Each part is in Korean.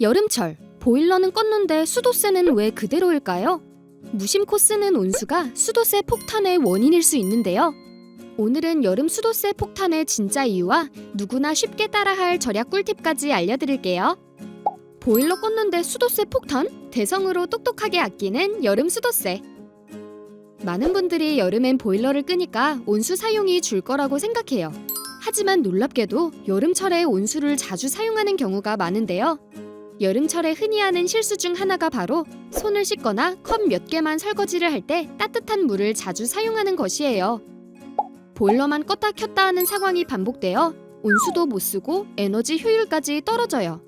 여름철 보일러는 껐는데 수도세는 왜 그대로일까요? 무심코 쓰는 온수가 수도세 폭탄의 원인일 수 있는데요. 오늘은 여름 수도세 폭탄의 진짜 이유와 누구나 쉽게 따라할 절약 꿀팁까지 알려드릴게요. 보일러 껐는데 수도세 폭탄? 대성으로 똑똑하게 아끼는 여름 수도세. 많은 분들이 여름엔 보일러를 끄니까 온수 사용이 줄 거라고 생각해요. 하지만 놀랍게도 여름철에 온수를 자주 사용하는 경우가 많은데요. 여름철에 흔히 하는 실수 중 하나가 바로 손을 씻거나 컵 몇 개만 설거지를 할 때 따뜻한 물을 자주 사용하는 것이에요. 보일러만 껐다 켰다 하는 상황이 반복되어 온수도 못 쓰고 에너지 효율까지 떨어져요.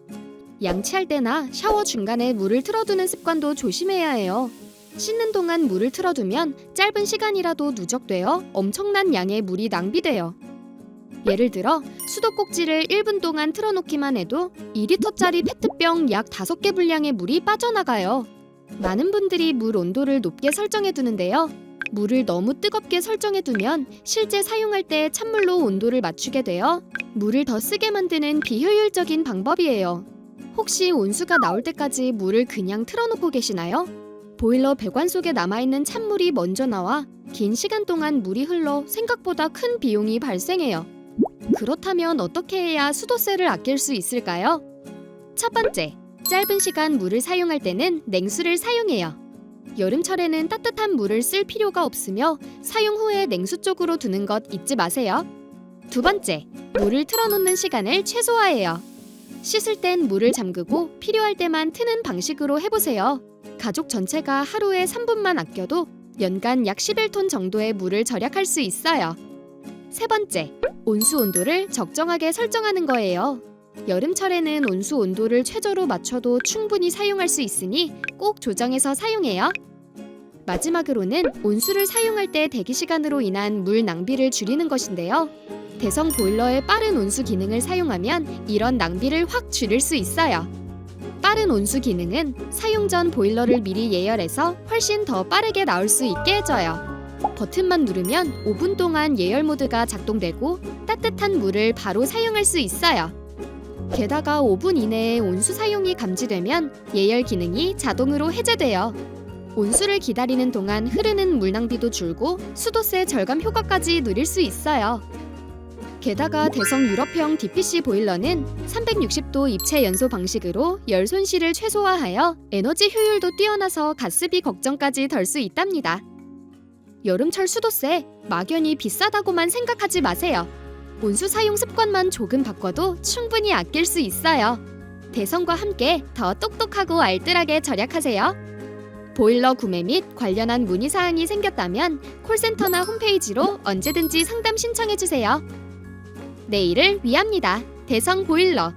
양치할 때나 샤워 중간에 물을 틀어두는 습관도 조심해야 해요. 씻는 동안 물을 틀어두면 짧은 시간이라도 누적되어 엄청난 양의 물이 낭비돼요. 예를 들어 수도꼭지를 1분 동안 틀어놓기만 해도 2리터짜리 페트병 약 5개 분량의 물이 빠져나가요. 많은 분들이 물 온도를 높게 설정해 두는데요. 물을 너무 뜨겁게 설정해 두면 실제 사용할 때 찬물로 온도를 맞추게 되어 물을 더 쓰게 만드는 비효율적인 방법이에요. 혹시 온수가 나올 때까지 물을 그냥 틀어놓고 계시나요? 보일러 배관 속에 남아있는 찬물이 먼저 나와 긴 시간 동안 물이 흘러 생각보다 큰 비용이 발생해요. 그렇다면 어떻게 해야 수도세를 아낄 수 있을까요? 첫 번째, 짧은 시간 물을 사용할 때는 냉수를 사용해요. 여름철에는 따뜻한 물을 쓸 필요가 없으며 사용 후에 냉수 쪽으로 두는 것 잊지 마세요. 두 번째, 물을 틀어놓는 시간을 최소화해요. 씻을 땐 물을 잠그고 필요할 때만 트는 방식으로 해보세요. 가족 전체가 하루에 3분만 아껴도 연간 약 11톤 정도의 물을 절약할 수 있어요. 세 번째, 온수 온도를 적정하게 설정하는 거예요. 여름철에는 온수 온도를 최저로 맞춰도 충분히 사용할 수 있으니 꼭 조정해서 사용해요. 마지막으로는 온수를 사용할 때 대기 시간으로 인한 물 낭비를 줄이는 것인데요. 대성 보일러의 빠른 온수 기능을 사용하면 이런 낭비를 확 줄일 수 있어요. 빠른 온수 기능은 사용 전 보일러를 미리 예열해서 훨씬 더 빠르게 나올 수 있게 해줘요. 버튼만 누르면 5분 동안 예열 모드가 작동되고 따뜻한 물을 바로 사용할 수 있어요. 게다가 5분 이내에 온수 사용이 감지되면 예열 기능이 자동으로 해제돼요. 온수를 기다리는 동안 흐르는 물 낭비도 줄고 수도세 절감 효과까지 누릴 수 있어요. 게다가 대성 유럽형 DPC 보일러는 360도 입체 연소 방식으로 열 손실을 최소화하여 에너지 효율도 뛰어나서 가스비 걱정까지 덜 수 있답니다. 여름철 수도세 막연히 비싸다고만 생각하지 마세요. 온수 사용 습관만 조금 바꿔도 충분히 아낄 수 있어요. 대성과 함께 더 똑똑하고 알뜰하게 절약하세요. 보일러 구매 및 관련한 문의 사항이 생겼다면 콜센터나 홈페이지로 언제든지 상담 신청해 주세요. 내일을 위합니다. 대성 보일러